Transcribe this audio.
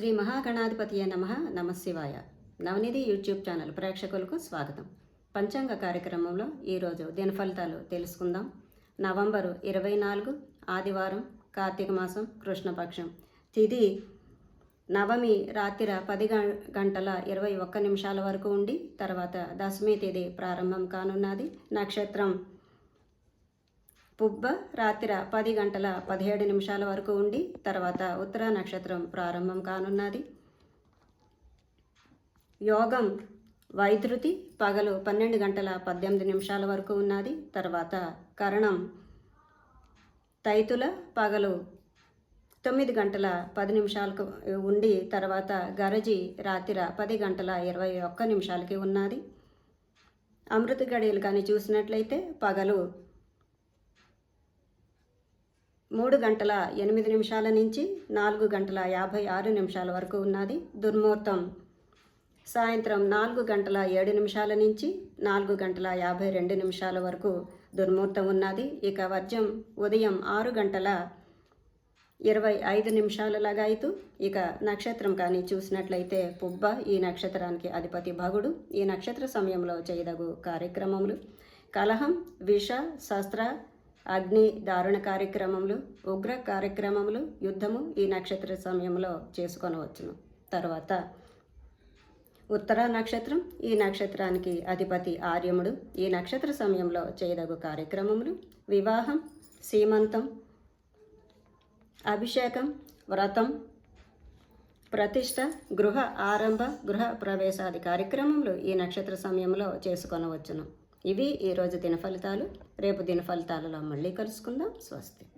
శ్రీ మహాగణాధిపతియే నమ. నమశివాయ. నవనిధి YouTube channel ప్రేక్షకులకు స్వాగతం. పంచాంగ కార్యక్రమంలో ఈరోజు దినఫలితాలు తెలుసుకుందాం. నవంబరు ఇరవై నాలుగు ఆదివారం కార్తీక మాసం కృష్ణపక్షం. తిది నవమి రాత్రి పది గంటల ఇరవై ఒక్క నిమిషాల వరకు ఉండి తర్వాత దశమి తేదీ ప్రారంభం కానున్నది. నక్షత్రం పుబ్బ రాత్రి పది గంటల పదిహేడు నిమిషాల వరకు ఉండి తర్వాత ఉత్తర నక్షత్రం ప్రారంభం కానున్నది. యోగం వైద్యుతి పగలు పన్నెండు గంటల పద్దెనిమిది నిమిషాల వరకు ఉన్నది. తర్వాత కరణం తైతుల పగలు తొమ్మిది గంటల పది నిమిషాలకు ఉండి తర్వాత గరజి రాత్రి పది గంటల ఇరవై ఒక్క నిమిషాలకి ఉన్నది. అమృత గడియలు కానీ చూసినట్లయితే పగలు మూడు గంటల ఎనిమిది నిమిషాల నుంచి నాలుగు గంటల యాభై ఆరు నిమిషాల వరకు ఉన్నది. దుర్ముహూర్తం. సాయంత్రం నాలుగు గంటల ఏడు నిమిషాల నుంచి నాలుగు గంటల యాభై రెండు నిమిషాల వరకు దుర్ముహూర్తం ఉన్నది. ఇక వర్జం ఉదయం ఆరు గంటల ఇరవై ఐదు నిమిషాల లగాయితూ ఇక నక్షత్రం కానీ చూసినట్లయితే పుబ్బ ఈ నక్షత్రానికి అధిపతి భగుడు. ఈ నక్షత్ర సమయంలో చేయదగు కార్యక్రమములు కలహం విష శస్త్ర అగ్ని దారుణ కార్యక్రమములు ఉగ్ర కార్యక్రమములు యుద్ధము ఈ నక్షత్ర సమయంలో చేసుకొనవచ్చును. తర్వాత ఉత్తర నక్షత్రం ఈ నక్షత్రానికి అధిపతి ఆర్యముడు. ఈ నక్షత్ర సమయంలో చేయదగు కార్యక్రమములు వివాహం సీమంతం అభిషేకం వ్రతం ప్రతిష్ట గృహ ఆరంభ గృహ ప్రవేశాది కార్యక్రమములు ఈ నక్షత్ర సమయంలో చేసుకొనవచ్చును. ఇవి ఈరోజు దిన ఫలితాలు రేపు దిన ఫలితాలలో మళ్ళీ కలుసుకుందాం. స్వస్తి.